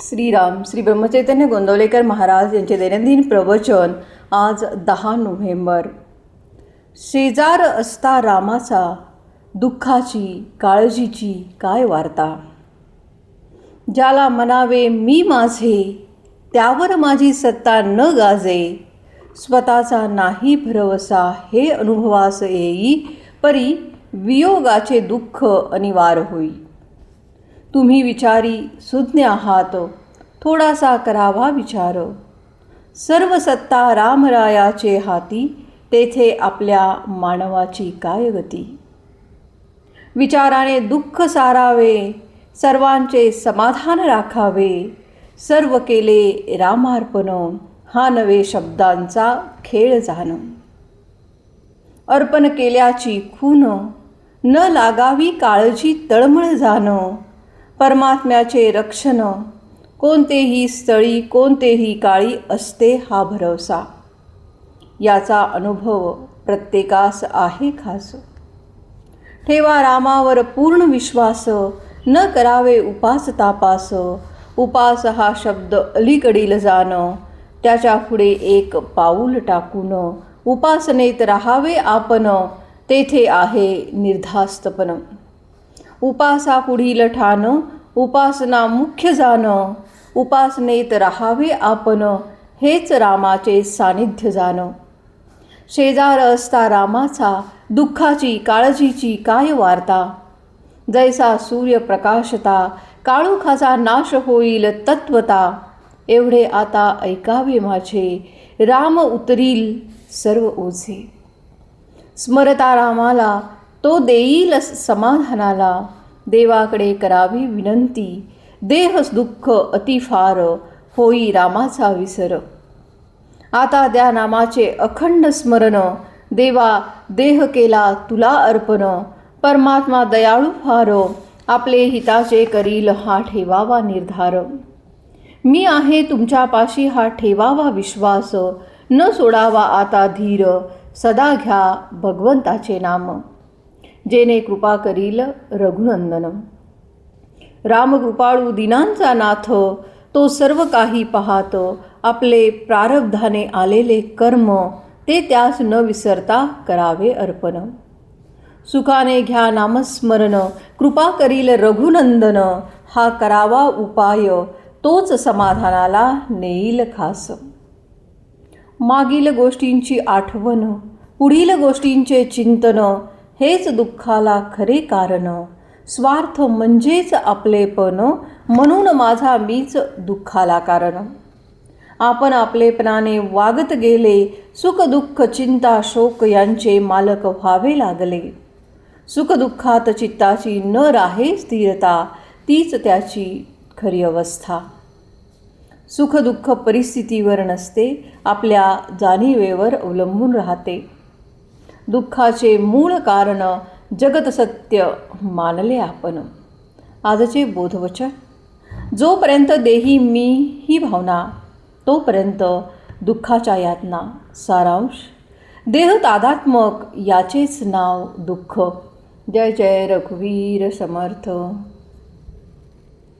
श्रीराम श्री ब्रह्मचैतन्य गोंदवलेकर महाराज यांचे दैनंदिन प्रवचन आज दहा नोव्हेंबर. शेजार असता रामाचा दुःखाची काळजीची काय वार्ता? ज्याला म्हणावे मी माझे त्यावर माझी सत्ता न गाजे. स्वतःचा नाही भरवसा हे अनुभवास येई परी वियोगाचे दुःख अनिवार्य होई. तुम्ही विचारी सुज्ञ आहात. थोडासा करावा विचार. सर्व सत्ता रामरायाचे हाती तेथे आपल्या मानवाची काय गती विचाराने दुःख सारावे सर्वांचे समाधान राखावे. सर्व केले रामार्पण हा नवे शब्दांचा खेळ जाण. अर्पण केल्याची खून न लागावी काळजी तळमळ जाणं. परमात्म्याचे रक्षण. कोणतेही स्थळी कोणतेही काळी असते हा भरवसा याचा अनुभव प्रत्येकास आहे खास. ठेवा रामावर पूर्ण विश्वास. न करावे उपास तापास. उपास हा शब्द अलीकडील जाणं. त्याच्या पुढे एक पाऊल टाकून उपासनेत राहावे आपण. तेथे आहे निर्धास्तपण. उपासा पुढील ठाण उपासना मुख्य जाणं उपासनेत राहावे आपण हेच रामाचे सानिध्य जाणं. शेजार असता रामाचा दुःखाची काळजीची काय वार्ता? जैसा सूर्य प्रकाशता काळोखाचा नाश होईल तत्वता. एवढे आता ऐकावे माझे राम उतरील सर्व ओझे. स्मरता रामाला तो देईल समाधानाला. देवाकडे करावी विनंती. देह दुःख अतिफार होई रामाचा विसर. आता त्या नामाचे अखंड स्मरण. देवा देह केला तुला अर्पण. परमात्मा दयाळू फार. आपले हिताचे करील हा ठेवावा निर्धार. मी आहे तुमच्यापाशी हा ठेवावा विश्वास. न सोडावा आता धीर. सदा घ्या भगवंताचे नाम. जेने कृपा करील रघुनंदन रामकृपाळू दिनांचा नाथ तो सर्व काही पाहात आपले प्रारब्धाने आलेले कर्म ते त्यास न विसरता करावे अर्पण. सुखाने घ्या नामस्मरण कृपा करील रघुनंदन हा करावा उपाय तोच समाधानाला नेईल खास. मागील गोष्टींची आठवण पुढील गोष्टींचे चिंतन हेच दुःखाला खरे कारण. स्वार्थ म्हणजेच आपलेपण म्हणून माझा मीच दुःखाला कारण. आपण आपलेपणाने वागत गेले सुख दुःख चिंता शोक यांचे मालक व्हावे लागले. सुखदुःखात चित्ताची न राहे स्थिरता तीच त्याची खरी अवस्था. सुखदुःख परिस्थितीवर नसते आपल्या जाणीवेवर अवलंबून राहते. दुःखाचे मूळ कारण जगतसत्य मानले आपण. आजचे बोधवचन. जोपर्यंत देही मी ही भावना तोपर्यंत दुःखाच्या यातना सारांश. देह तादात्मक याचेच नाव दुःख. जय जय रघुवीर समर्थ.